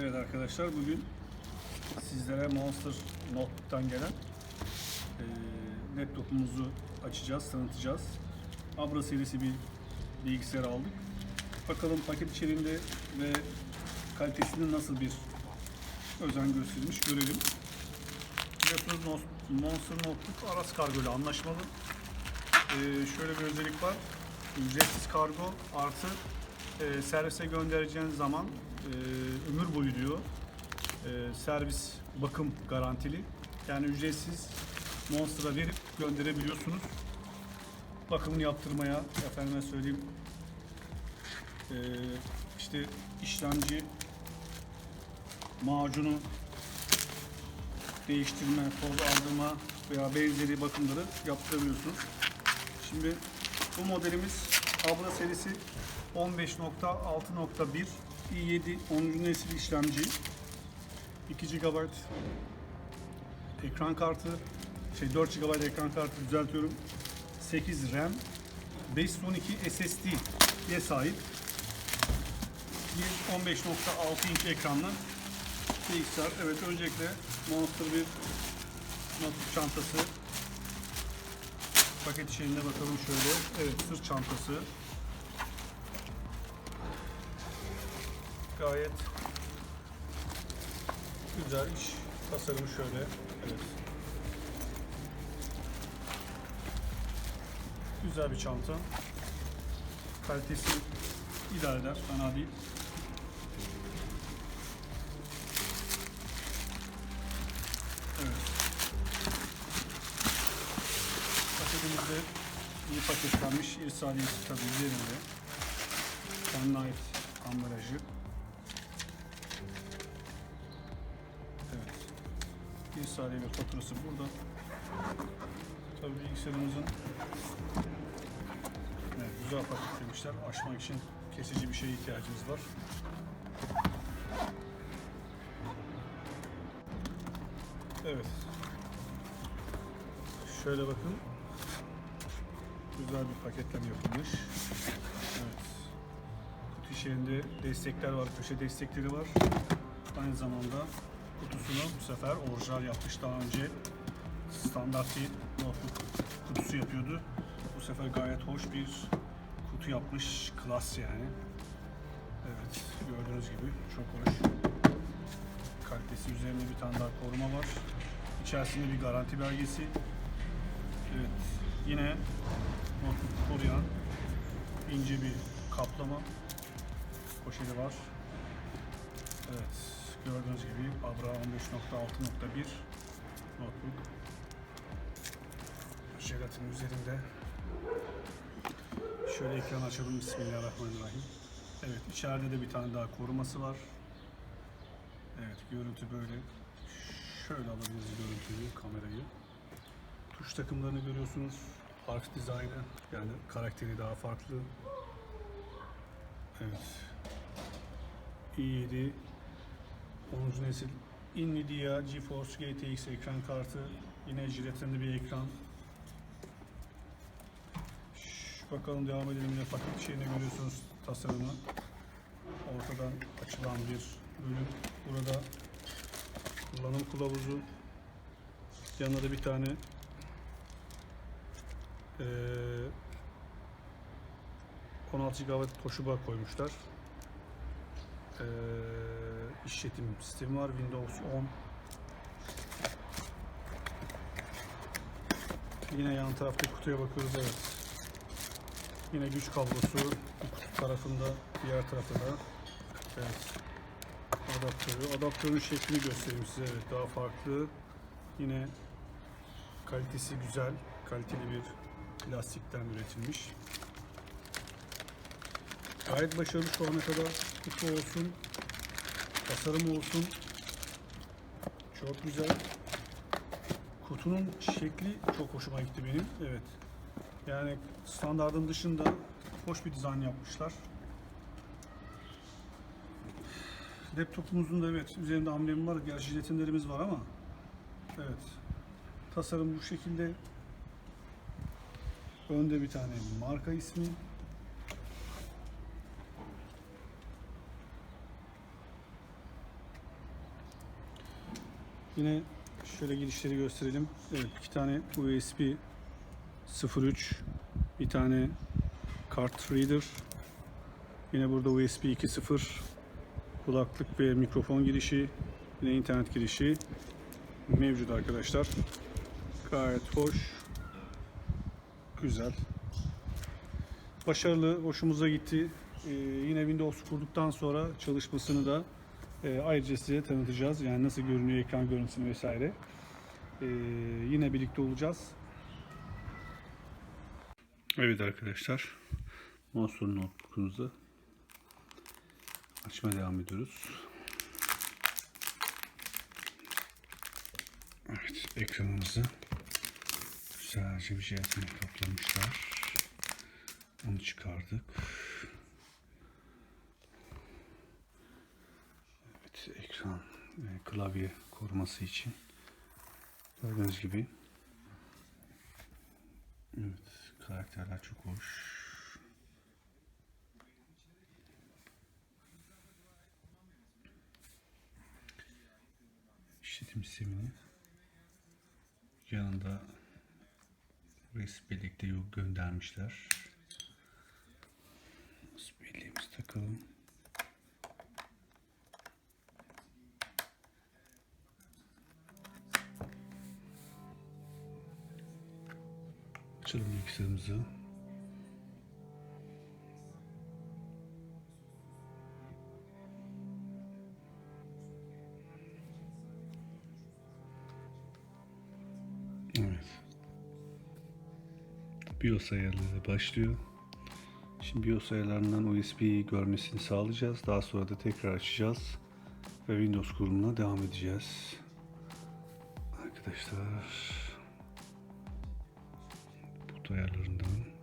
Evet arkadaşlar bugün sizlere Monster Note'dan gelen e, laptopumuzu açacağız, tanıtacağız. Abra serisi bir bilgisayar aldık. Bakalım paket içeriğinde ve kalitesinde nasıl bir özen gösterilmiş görelim. Biliyorsunuz Monster Notebook Aras Kargo ile anlaşmalı. E, şöyle bir özellik var. Ücretsiz kargo artı e, servise göndereceğiniz zaman e, ömür boyu diyor. E, servis bakım garantili. Yani ücretsiz Monster'a verip gönderebiliyorsunuz. Bakımını yaptırmaya, efendime söyleyeyim e, işte işlemci macunu değiştirme, toz aldırma veya benzeri bakımları yaptırabiliyorsunuz. Şimdi bu modelimiz Abra serisi 15.6.1 i7 10. nesil işlemci. 2 GB ekran kartı. Şey 4 GB ekran kartı düzeltiyorum. 8 RAM. 512 SSD'ye sahip. Bir 15.6 inç ekranlı bilgisayar. Evet öncelikle Monster bir notebook çantası paket içeriğine bakalım şöyle. Evet sırt çantası. Gayet güzel iş tasarımı şöyle. Evet. Güzel bir çanta. Kalitesi idare eder. Fena değil. Evet. Paketimizde iyi paketlenmiş irsaliyesi tabii üzerinde. Kendine ait ambalajı. Evet. İrsaliye ve faturası burada. Tabii bilgisayarımızın evet, güzel paketlemişler. Açmak için kesici bir şeye ihtiyacımız var. Evet. Şöyle bakın. Güzel bir paketleme yapılmış. Evet. Kutu içerisinde destekler var, köşe destekleri var. Aynı zamanda kutusunu bu sefer orijinal yapmış. Daha önce standart bir notebook kutusu yapıyordu. Bu sefer gayet hoş bir kutu yapmış. Klas yani. Evet, gördüğünüz gibi çok hoş. Kalitesi üzerinde bir tane daha koruma var. İçerisinde bir garanti belgesi. Evet, yine notebook koruyan ince bir kaplama poşeti var. Evet, gördüğünüz gibi Abra 15.6.1 notebook. Jelatin üzerinde. Şöyle ekran açalım. Bismillahirrahmanirrahim. Evet, içeride de bir tane daha koruması var. Evet, görüntü böyle. Şöyle alabiliriz görüntüyü, kamerayı. Tuş takımlarını görüyorsunuz. Arc dizaynı, yani karakteri daha farklı. Evet. i7 10. nesil Nvidia GeForce GTX ekran kartı. Yine jiletinde bir ekran. Şş, Bakalım devam edelim. Yine paket şeyini görüyorsunuz tasarımı. Ortadan açılan bir bölüm. Burada kullanım kılavuzu. Yanında da bir tane 16 GB Toshiba koymuşlar. Eee işletim sistemi var. Windows 10. Yine yan taraftaki kutuya bakıyoruz. Evet. Yine güç kablosu kutu tarafında, diğer tarafta da. Evet. Adaptörü. Adaptörün şeklini göstereyim size. Evet, daha farklı. Yine kalitesi güzel. Kaliteli bir plastikten üretilmiş. Gayet başarılı şu ana kadar. Kutu olsun, tasarım olsun. Çok güzel. Kutunun şekli çok hoşuma gitti benim. Evet. Yani standardın dışında hoş bir dizayn yapmışlar. Laptopumuzun da evet üzerinde amblemi var. Gerçi jelatinlerimiz var ama evet. Tasarım bu şekilde. Önde bir tane marka ismi. Yine şöyle girişleri gösterelim. Evet iki tane USB 03 bir tane kart reader yine burada USB 2.0 kulaklık ve mikrofon girişi yine internet girişi mevcut arkadaşlar gayet hoş güzel. Başarılı hoşumuza gitti. Ee, yine Windows kurduktan sonra çalışmasını da e, ayrıca size tanıtacağız. Yani nasıl görünüyor ekran görüntüsü vesaire. Ee, yine birlikte olacağız. Evet arkadaşlar Monster Notebook'umuzu açmaya devam ediyoruz. Evet ekranımızı güzelce bir jelatine kaplamışlar. Onu çıkardık. Evet ekran e, klavye koruması için gördüğünüz gibi Evet, karakterler çok hoş. İşletim sistemini yanında resim birlikte yok göndermişler. Belleğimizi takalım. Açalım bilgisayarımızı. BIOS ayarları başlıyor. Şimdi BIOS ayarlarından USB'yi görmesini sağlayacağız. Daha sonra da tekrar açacağız. Ve Windows kurulumuna devam edeceğiz. Arkadaşlar. Boot ayarlarından